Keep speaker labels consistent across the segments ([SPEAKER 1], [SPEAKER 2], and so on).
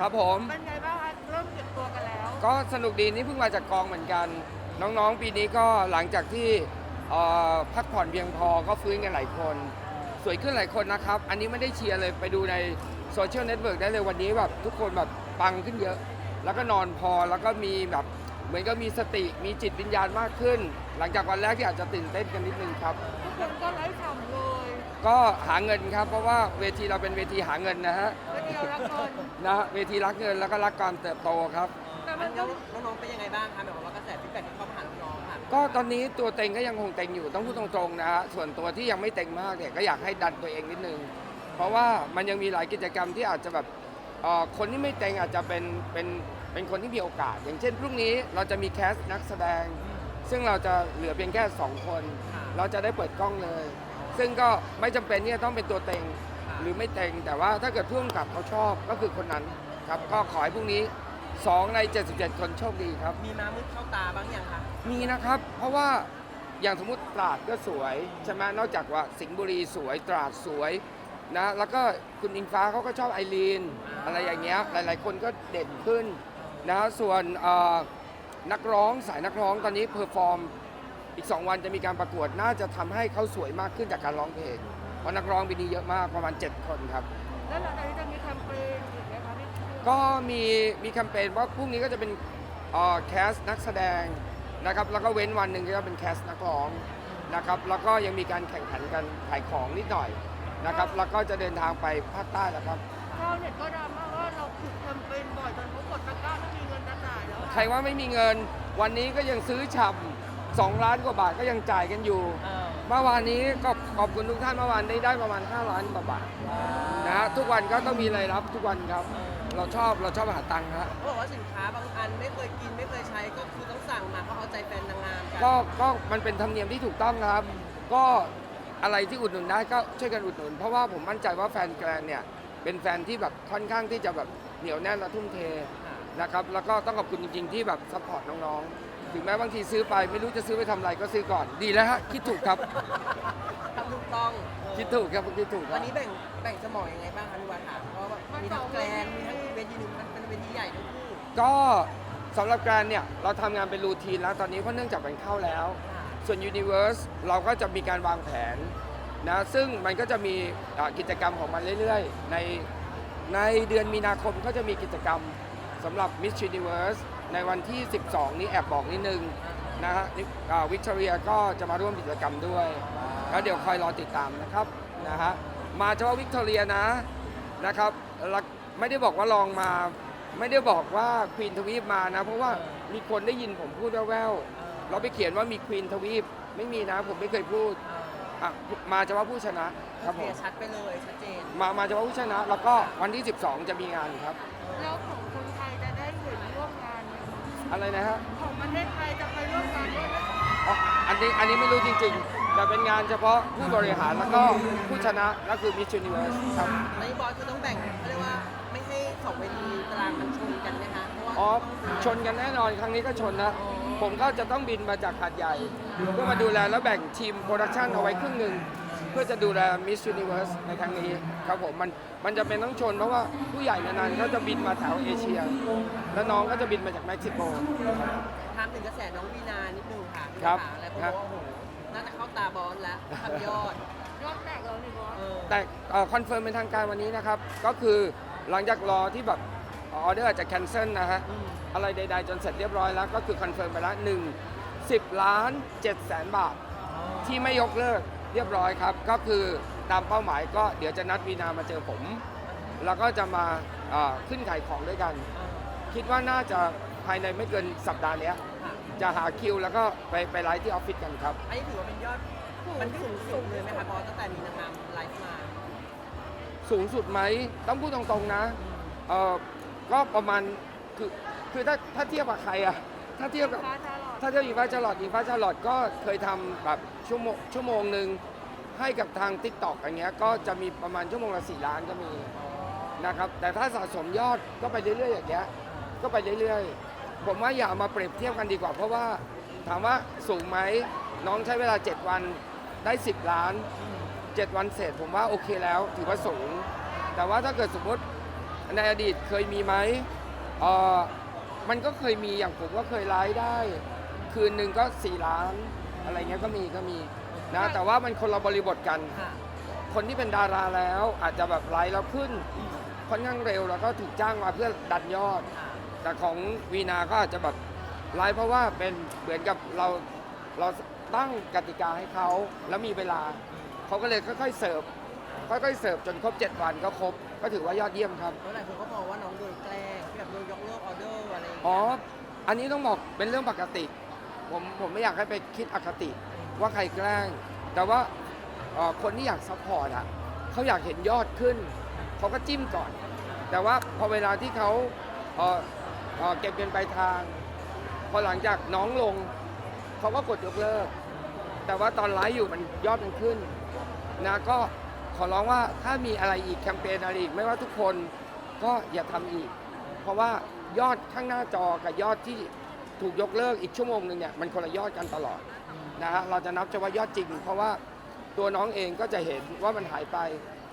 [SPEAKER 1] ครับผม
[SPEAKER 2] เป็นไงบ้างคะเริ่มเก็บตัวกันแล้ว
[SPEAKER 1] ก็สนุกดีนี่เพิ่งมาจากกองเหมือนกัน น้องๆ ปีนี้ก็หลังจากที่เอ่อพักผ่อนเพียงพอก็ฟื้นกันหลายคน สวยขึ้นหลายคนนะครับ อันนี้ไม่ได้เชียร์เลยไปดูในโซเชียลเน็ตเวิร์กได้เลยวันนี้แบบทุกคนแบบปังขึ้นเยอะ แล้วก็นอนพอแล้วก็มีแบบเหมือนก็มีสติมีจิตวิญญาณมากขึ้น หลังจากวันแรกที่อาจจะตื่นเต้นกันนิดนึงครับ
[SPEAKER 2] ทุกคนก็ไร้ฉ่ำเลย
[SPEAKER 1] ก็หาเงินครับ เพราะว่าเวทีเราเป็นเวทีหาเงินนะฮะ
[SPEAKER 2] แล้วเดียวรักเงิน
[SPEAKER 1] นะเวทีรักเงินแล้วก็รักการเติบโตครับ
[SPEAKER 2] แต่
[SPEAKER 3] มั
[SPEAKER 2] มันน
[SPEAKER 3] น้
[SPEAKER 2] ก็
[SPEAKER 3] องๆเป็นยังไงบ้างคะแบบว่ากระแสฟีดแบ็กที่เข้ามาหาน้องๆค่ะ
[SPEAKER 1] ก็ตอนนี้ตัวเต็งก็ยังคงเต็งอยู่ต้องพูดตรงๆนะฮะส่วนตัวที่ยังไม่เต็งมากเนี่ยก็อยากให้ดันตัวเองนิดนึง เพราะว่ามันยังมีหลายกิจกรรมที่อาจจะแบบเอ่อคนที่ไม่เต็งอาจจะเป็นเป็นเป็นคนที่มีโอกาส อย่างเช่นพรุ่งนี้เราจะมีแคสต์นักแสดง ซึ่งเราจะเหลือเพียงแค่2คน เราจะได้เปิดกล้องเลย ซึ่งก็ไม่จำเป็นที่จะต้องเป็นตัวเต็งหรือไม่เต็ง แต่ว่าถ้าเกิดผู้กำกับเขาชอบก็คือคนนั้นครับ ก็ขอให้พรุ่งนี้2ใน 77 คนโชคดีครับ
[SPEAKER 3] มีม้ามืดเข้าตาบ้างยังคะ
[SPEAKER 1] มีนะครับ เพราะว่าอย่างสมมติตราดก็สวยใช่ไหมนอกจากว่าสิงห์บุรีสวยตราดสวยนะแล้วก็คุณอิงฟ้าเขาก็ชอบไอรีนอะไรอย่างเงี้ยหลาย ๆ คนก็เด่นขึ้นนะส่วนเอ่อนักร้องสายนักร้องตอนนี้เพอร์ฟอร์ม อีก 2 วันจะมีการประกวดน่าจะทำให้เขาสวยมากขึ้นจากการร้องเพลงเพราะนักร้องปีนี้เยอะมากประมาณ 7 คนครับ
[SPEAKER 2] แล้วหลังจากนี้จะมีแคมเปญอีกไหมคะพี่
[SPEAKER 1] ก็มีมีแคมเปญว่าพรุ่งนี้ก็จะเป็นเอ่อแคสนักแสดงนะครับแล้วก็เว้นวันหนึ่งก็จะเป็นแคสนักร้องนะครับแล้วก็ยังมีการแข่งขันกันขายของนิดหน่อยนะครับแล้วก็จะเดินทางไปภาคใต้แล้วครับ
[SPEAKER 2] ชาวเน็ตก็ดราม่าว่าเราถูกแคมเปญบ่อยจนเขากดตะกร้าไม่มีเงินจะจ่ายแล้วอะ
[SPEAKER 1] ใครว่าไม่มีเงินวันนี้ก็ยังซื้อฉ่ำสองล้านกว่าบาทก็ยังจ่ายกันอยู่
[SPEAKER 3] เออ
[SPEAKER 1] เมื่อวานนี้ก็ขอบคุณทุกท่านเมื่อวานได้ได้ประมาณ 5 ล้านกว่าบาทนะฮะทุกวันก็ต้องมีรายรับทุกวันครับ เราชอบเราชอบหาตังค์ฮะ
[SPEAKER 3] เขาบอกว่าสินค้าบางอันไม่เคยกินไม่เคยใช้ก็คือต้องสั่งมาเพราะเอาใจแฟนนางงามกัน
[SPEAKER 1] ก็ก็มันเป็นธรรมเนียมที่ถูกต้องนะครับ ก็อะไรที่อุดหนุนได้ก็ช่วยกันอุดหนุน เพราะว่าผมมั่นใจว่าแฟนแกรนเนี่ยเป็นแฟนที่แบบค่อนข้างที่จะแบบเหนียวแน่นและทุ่มเทนะครับแล้วก็ต้องขอบคุณจริงๆที่แบบซัพพอร์ตน้องๆ ถึงแม้บางทีซื้อไปไม่รู้จะซื้อไปทำอะไรก็ซื้อก่อนดีแล้วฮะคิดถูกครับ
[SPEAKER 3] ทำถูกต้อง
[SPEAKER 1] คิดถูกครับคิดถูกค
[SPEAKER 3] วั
[SPEAKER 1] รั
[SPEAKER 3] น
[SPEAKER 1] บ
[SPEAKER 3] นี้แบ่งแบ่งสมองยังไงบ้างคะพี่วัฒน์ค่ะเพราะว่ามีทั้งแกลนมีทั้งเวทีหนึ่งมันเป็นเวทีใหญ่ทั้งคู่
[SPEAKER 1] ก็สำหรับแกรนเนี่ยเราทำงานเป็นรูทีนแล้วตอนนี้เพราะเนื่องจากมันเข้าแล้ว
[SPEAKER 3] ค่ะ
[SPEAKER 1] ส่วน Universe เราก็จะมีการวางแผนนะซึ่งมันก็จะมีอ่ากิจกรรมของมันเรื่อยๆ ในในเดือนมีนาคมก็จะมีกิจกรรมสำหรับ Miss Universe ในวันที่ 12 นี้แอบบอกนิดนึงนะฮะวิกตอเรียก็จะมาร่วมกิจกรรมด้วย แล้วเดี๋ยวคอยรอติดตามนะครับนะฮะมาเฉพาะวิกตอเรียนะนะครับแล้วไม่ได้บอกว่าลองมา ไม่ได้บอกว่าควีนทวีปมานะ เพราะว่ามีคนได้ยินผมพูดแว่วๆเราไปเขียนว่ามีควีนทวีปไม่มีนะ ผมไม่เคยพูดอะมาเฉพาะผู้ชนะครับ
[SPEAKER 3] เค
[SPEAKER 1] ผ
[SPEAKER 3] ลี
[SPEAKER 1] ม
[SPEAKER 3] ยร์ชัดไปเลยชัดเจน
[SPEAKER 1] มามาเฉพาะผู้ชนะ แล้วก็วันที่ 12 จะมีงานครับ
[SPEAKER 2] แล้วของ
[SPEAKER 1] อะไรนะฮะ
[SPEAKER 2] ของประเทศไทยจะไปร่วมงานด้วยไหมคะ
[SPEAKER 1] อ๋ออันนี้อันนี้ไม่รู้จริงๆ แต่เป็นงานเฉพาะผู้บริหารแล้วก็ผู้ชนะก็คือ Miss Universe ครับ
[SPEAKER 3] ในบอสคือต้องแบ่งเขาเรียกว่าไม่ให้สองเวทีตารางมันชนกันนะคะเพราะว่า
[SPEAKER 1] อ๋อชนกันแน่นอนครั้งนี้ก็ชนนะ ผมก็จะต้องบินมาจากหาดใหญ่ เพื่อมาดูแลแล้วแบ่งทีมโปรดักชันเอาไว้ครึ่งหนึ่ง เพื่อจะดูแล Miss Universe ในครั้งนี้ครับผมมันมันจะเป็นต้องชนเพราะว่าผู้ใหญ่นานๆเขาจะบินมาแถวเอเชีย แล้วน้องก็จะบินมาจากเม็กซิโก
[SPEAKER 3] ถามถึงกระแสน้องวีนานิดนึงค่ะพี่
[SPEAKER 1] ครับ
[SPEAKER 3] ขาแล้วก็
[SPEAKER 1] ครับ
[SPEAKER 3] ว่าโอ้โหน่าจะเข้าตาบอสแล้วทำยอด
[SPEAKER 2] ยอดแตกแล้วนี่บอส
[SPEAKER 3] เออ
[SPEAKER 1] แต่คอนเฟิร์มเป็นทางการวันนี้นะครับ ก็คือหลังจากรอที่แบบออเดอร์อาจจะแคนเซิลนะฮะ
[SPEAKER 3] อืม
[SPEAKER 1] อะไรใดๆจนเสร็จเรียบร้อยแล้ว ก็คือคอนเฟิร์มไปแล้ว1 10 ล้าน7แสนบาท ที่ไม่ยกเลิก เรียบร้อยครับ ก็คือตามเป้าหมายก็เดี๋ยวจะนัดวีนามาเจอผม แล้วก็จะมาเอ่อขึ้นขายของด้วยกัน
[SPEAKER 3] เออ
[SPEAKER 1] คิดว่าน่าจะภายในไม่เกินสัปดาห์เนี้ย
[SPEAKER 3] ค่ะ
[SPEAKER 1] จะหาคิวแล้วก็ไปไปไลฟ์ที่ออฟฟิศกันครับ
[SPEAKER 3] อันนี้ถือว่าเป็นยอด มันสูงสุดเลยไหมคะบอสตั้งแต่มีนางงามไลฟ์มา
[SPEAKER 1] สูงสุดไหมต้องพูดตรงๆนะเออก็ประมาณคือคือถ้าถ้าเทียบกับใครอะถ้าเทียบกับ
[SPEAKER 2] ฟ้าชาลอด
[SPEAKER 1] ถ้าเทียบอีฟ้าชาลอตอีฟ้าชาลอตก็เคยทำแบบชั่วโมงชั่วโมงหนึ่งให้กับทาง t ิ k t o k อย่างเงี้ยก็จะมีประมาณชั่วโมงละสี่ล้านก็มีนะครับแต่ถ้าสะสมยอดก็ไปเรื่อยๆอย่างเงี้ยก็ไปเรื่อยๆ ผมว่าอย่าเอามาเปรียบเทียบกันดีกว่า เพราะว่าถามว่าสูงไหมน้องใช้เวลา 7 วันได้ 10 ล้าน 7 วันเสร็จผมว่าโอเคแล้วถือว่าสูง แต่ว่าถ้าเกิดสมมติในอดีตเคยมีไหมเออมันก็เคยมีอย่างผมก็เคยไลฟ์ได้ คืนหนึ่งก็ 4 ล้านอะไรเงี้ยก็มีก็มีนะแต่ว่ามันคนละบริบทกัน
[SPEAKER 3] ค่ะ
[SPEAKER 1] คนที่เป็นดาราแล้วอาจจะแบบไลฟ์แล้วขึ้นค่อนข้างเร็วแล้วก็ถูกจ้างมาเพื่อดันยอด
[SPEAKER 3] ค่ะ
[SPEAKER 1] แต่ของวีนาก็อาจจะแบบไลฟ์เพราะว่าเป็นเหมือนกับเราเราตั้งกติกาให้เขาแล้วมีเวลาเขาก็เลยค่อยๆเสิร์ฟค่อยๆเสิร์ฟจนครบ 7 วันก็ครบ ก็ถือว่ายอดเยี่ยมครับ
[SPEAKER 3] แล้วหลายคนก็มองว่าน้องโดนแกล้งที่แบบโดนยกเลิกออเดอร์อะไรอย่าง
[SPEAKER 1] อ๋อ
[SPEAKER 3] เงี้ย
[SPEAKER 1] อันนี้ต้องบอกเป็นเรื่องปกติ ผมผมไม่อยากให้ไปคิดอคติว่าใครแกล้ง แต่ว่าคนที่อยากซัพพอร์ตอะเขาอยากเห็นยอดขึ้น เขาก็จิ้มก่อน แต่ว่าพอเวลาที่เขาเอ่อเอ่อเก็บเงินปลายทาง พอหลังจากน้องลง เขาก็กดยกเลิก แต่ว่าตอนไลฟ์อยู่มันยอดมันขึ้นนะก็ขอร้องว่าถ้ามีอะไรอีกแคมเปญอะไรอีกไม่ว่าทุกคนก็อย่าทำอีก เพราะว่ายอดข้างหน้าจอกับยอดที่ ถูกยกเลิกอีกชั่วโมงหนึ่งเนี่ยมันคนละยอดกันตลอดนะฮะเราจะนับเฉพาะยอดจริง เพราะว่าตัวน้องเองก็จะเห็นว่ามันหายไป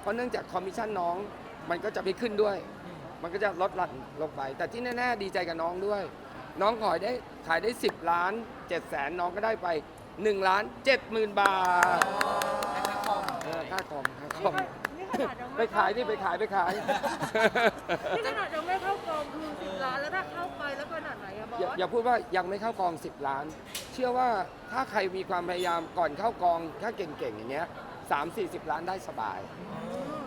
[SPEAKER 1] เพราะเนื่องจากคอมมิชชั่นน้องมันก็จะไม่ขึ้นด้วย มันก็จะลดหลั่นลงไป แต่ที่แน่ๆดีใจกับน้องด้วย น้องขายได้ขายได้ 10 ล้าน7แสนน้องก็ได้ไป1ล้าน7หมื่นบาท
[SPEAKER 3] นะคะคอม
[SPEAKER 1] เออค่าคอมค่าค
[SPEAKER 2] นี่
[SPEAKER 1] อม
[SPEAKER 2] ก็นี่ข นาดยัง
[SPEAKER 1] ไป
[SPEAKER 2] ไม่
[SPEAKER 1] ขายดิไปขายไปขาย
[SPEAKER 2] นี่ขนาดยังไม่เข้ากองคือสิบล้านแล้วถ้าเข้าไปแล้วขนาดไหนอะบอ
[SPEAKER 1] อย่า
[SPEAKER 2] ส
[SPEAKER 1] อย่าพูดว่ายังไม่เข้ากอง 10 ล้าน เชื่อว่าถ้าใครมีความพยายามก่อนเข้ากอง ถ้าเก่งๆอย่างเงี้ยสามสี่สิบล้านได้สบาย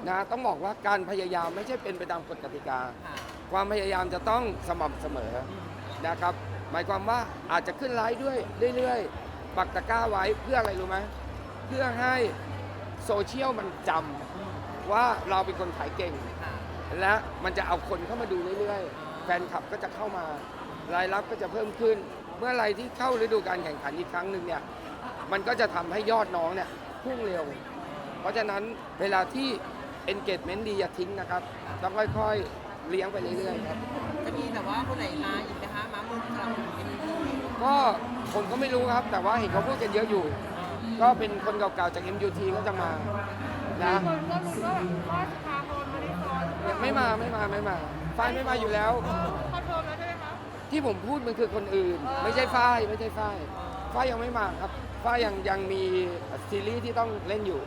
[SPEAKER 1] นะต้องบอกว่าการพยายามไม่ใช่เป็นไปตามกฎกติกา
[SPEAKER 3] ค่ะ
[SPEAKER 1] ความพยายามจะต้องสม่ำเสมอนะครับ หมายความว่าอาจจะขึ้นไลฟ์ด้วยเรื่อยๆปักตะกร้าไว้เพื่ออะไรรู้ไหมเพื่อให้โซเชียลมันจำ ว่าเราเป็นคนขายเก่ง
[SPEAKER 3] ค่ะ
[SPEAKER 1] และมันจะเอาคนเข้ามาดูเรื่อยๆ แฟนคลับก็จะเข้ามารายรับก็จะเพิ่มขึ้น เมื่อไหรที่เข้าฤดูการแข่งขันอีกครั้งหนึ่งเนี่ยมันก็จะทำให้ยอดน้องเนี่ยพุ่งเร็ว เพราะฉะนั้นเวลาที่ engagement ดีอย่าทิ้งนะครับต้องค่อยๆเลี้ยงไปเรื่อยๆครับ
[SPEAKER 3] จะมีแบบว่าคนไหนมาอีกไหมคะมามือสลับเป็นที
[SPEAKER 1] ก็ผมก็ไม่รู้ครับ แต่ว่าเห็นเขาพูดกันเยอะอยู่ ก็เป็นคนเก่าๆจาก MUT ก็จะมา นะ
[SPEAKER 2] คนก็รู้ว่าว่าสภาพรมาริซอนหรือเปล่า
[SPEAKER 1] ไม่มาไม่มาไม่มาฝ้ายไม่มาอยู่แล้ว
[SPEAKER 2] เออคอนเฟิร์มแล้วใช่ไหมคะ
[SPEAKER 1] ที่ผมพูดมันคือคนอื่น
[SPEAKER 2] อ๋อ
[SPEAKER 1] ไม่ใช่ฝ้ายไม่ใช่ฝ้ายฝ้ายยังไม่มาครับฝ้ายยังยังมีซีรีส์ที่ต้องเล่นอยู่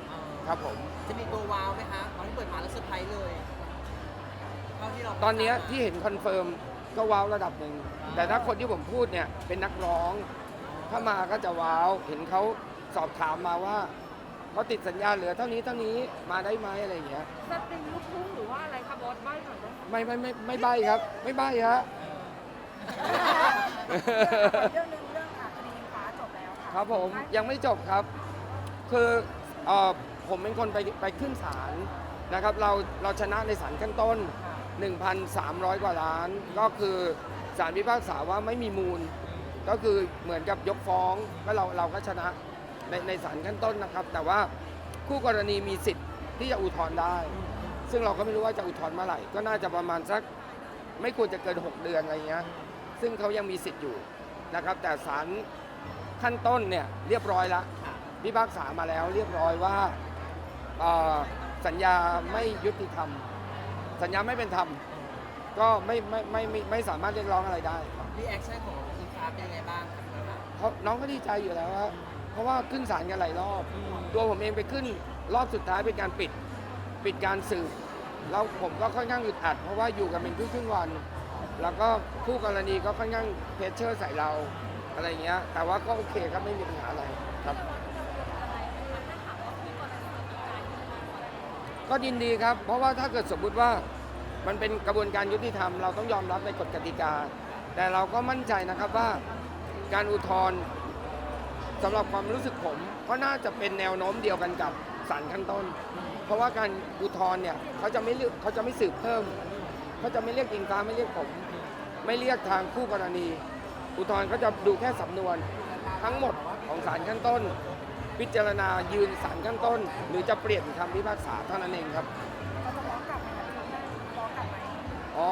[SPEAKER 1] ครับผม
[SPEAKER 3] จะมีตัวว้าวไหมคะตอนที่เปิดมาแล้วเซอร์ไพรส์เลยเท่าที่เรา
[SPEAKER 1] ตอนเนี้ยที่เห็นคอนเฟิร์มก็ว้าวระดับหนึ่งแต่ถ้าคนที่ผมพูดเนี่ยเป็นนักร้อง ถ้ามาก็จะว้าว เห็นเขาสอบถามมาว่า เขาติดสัญญาเหลือเท่านี้เท่านี้มาได้ไหมอะไรอย่างเงี้ย
[SPEAKER 2] สตรีมลูกทุ่งหรือว่าอะไรคะบอสใบ้หน่อยได้ไหม
[SPEAKER 1] ไม่ไม่ไม่ไม่ใบครับ ไม่ใบฮะ
[SPEAKER 4] เรื่องหนึงเรื่องอะคดีฟ้าจบแล้วค่ะ
[SPEAKER 1] ครับผมยังไม่จบครับ คือเอ่อผมเป็นคนไปไปขึ้นศาลนะครับเราเราชนะในศาลขั้นต้น 1,300 กว่าล้าน ก็คือศาลพิพากษาว่าไม่มีมูล ก็คือเหมือนกับยกฟ้องก็เราเราก็ชนะ ในในศาลขั้นต้นนะครับ แต่ว่าคู่กรณีมีสิทธิ์ที่จะอุทธรณ์ได้ ซึ่งเราก็ไม่รู้ว่าจะอุทธรณ์เมื่อไหร่ ก็น่าจะประมาณสักไม่ควรจะเกิน 6 เดือนอะไรเงี้ยซึ่งเขายังมีสิทธิ์อยู่นะครับ แต่ศาลขั้นต้นเนี่ยเรียบร้อยแล้วพิพากษามาแล้วเรียบร้อยว่าเอ่อสัญญาไม่ยุติธรรม สัญญาไม่เป็นธรรม ก็ไม่ไม่ไม่ไม่ไม่สามารถเรียกร้องอะไรได้ครับ
[SPEAKER 3] รีแอคชั่นของอิงฟ้าเป็นยังไงบ้างครับ
[SPEAKER 1] เพราะน้องก็ดีใจอยู่แล้วว่า เพราะว่าขึ้นศาลกันหลายรอบ ตัวผมเองไปขึ้นรอบสุดท้ายเป็นการปิดปิดการสืบแล้วผมก็ค่อนข้างอึดอัด เพราะว่าอยู่กันเป็นครึ่งครึ่งๆวัน แล้วก็คู่กรณีก็ค่อนข้างเพชเชอร์ใส่เราอะไรเงี้ย แต่ว่าก็โอเคครับไม่มีปัญหาอะไรครับ ก็ยินดีครับ เพราะว่าถ้าเกิดสมมุติว่ามันเป็นกระบวนการยุติธรรม เราต้องยอมรับในกฎกติกา แต่เราก็มั่นใจนะครับว่าการอุทธรณ์ สำหรับความรู้สึกผมก็น่าจะเป็นแนวโน้มเดียวกันกับศาลขั้นต้น เพราะว่าการอุทธรณ์เนี่ยเขาจะไม่เลือกเขาจะไม่สืบเพิ่มเขาจะไม่เรียกอิงฟ้าไม่เรียกผม ไม่เรียกทางคู่กรณี อุทธรณ์เขาจะดูแค่สำนวน ทั้งหมดของศาลขั้นต้น พิจารณายืนศาลขั้นต้น หรือจะเปลี่ยนคำพิพากษาเท่านั้นเองครับ
[SPEAKER 4] เราจะฟ้องกลับไหมคะพี่ฟ้องกลับไหม
[SPEAKER 1] อ๋อ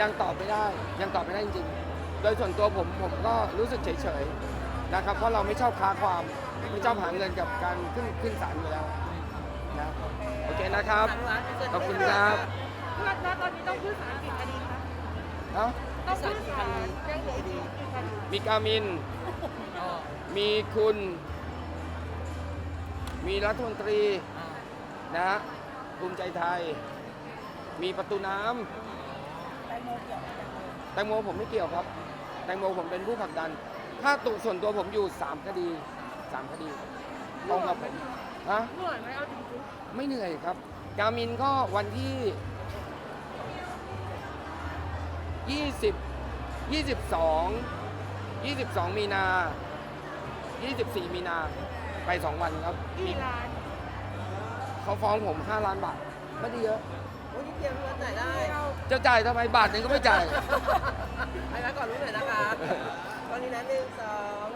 [SPEAKER 1] ยังตอบไม่ได้ยังตอบไม่ได้จริงๆ โดยส่วนตัวผมผมก็รู้สึกเฉยๆนะครับ เพราะเราไม่ชอบค้าความไม่ชอบหาเงินกับการขึ้นขึ้นศาลอยู่แล้วนะโอเคเคนะครับ
[SPEAKER 3] พี่วัดเชิญ
[SPEAKER 1] ขอบคุณครับ
[SPEAKER 2] เพื่อนนะตอนนี้ต้องขึ้นศาลกี่คดีคะ
[SPEAKER 1] เอ้า
[SPEAKER 2] ต้องขึ้นศาลยังเหลืออีกกี่คดี
[SPEAKER 1] มีกามิน
[SPEAKER 3] อ๋อ
[SPEAKER 1] มีคุณ มีรัฐมนตรี
[SPEAKER 3] อ่า
[SPEAKER 1] นะฮะภูมิใจไทย มีประตูน้ำ
[SPEAKER 4] แตงโมเกี่ยวกับแตงโม
[SPEAKER 1] แตงโมผมไม่เกี่ยวครับ แตงโมผมเป็นผู้ผลักดัน ถ้าตุส่วนตัวผมอยู่ 3 คดี 3 คดีตรงกับผมฮะ
[SPEAKER 2] เหนื่อยไหมเอาจริง
[SPEAKER 1] ไม่เหนื่อยครับ กามินก็วันที่ 20 22 22 มีนา 24 มีนา ไป 2 วันครับ
[SPEAKER 2] ๆกี่ล้าน
[SPEAKER 1] เขาฟ้องผม 5 ล้านบาทไม่ได้เยอะ
[SPEAKER 3] โอ้ยนิดเดียวพี่วัดจ่ายได้
[SPEAKER 1] จะจ่ายทำไมบาทหนึงก็ไม่จ่าย
[SPEAKER 3] ไปไว้ก่อนรู้หน่อยนะคะ ตอนนี้นะหนึ่งสอง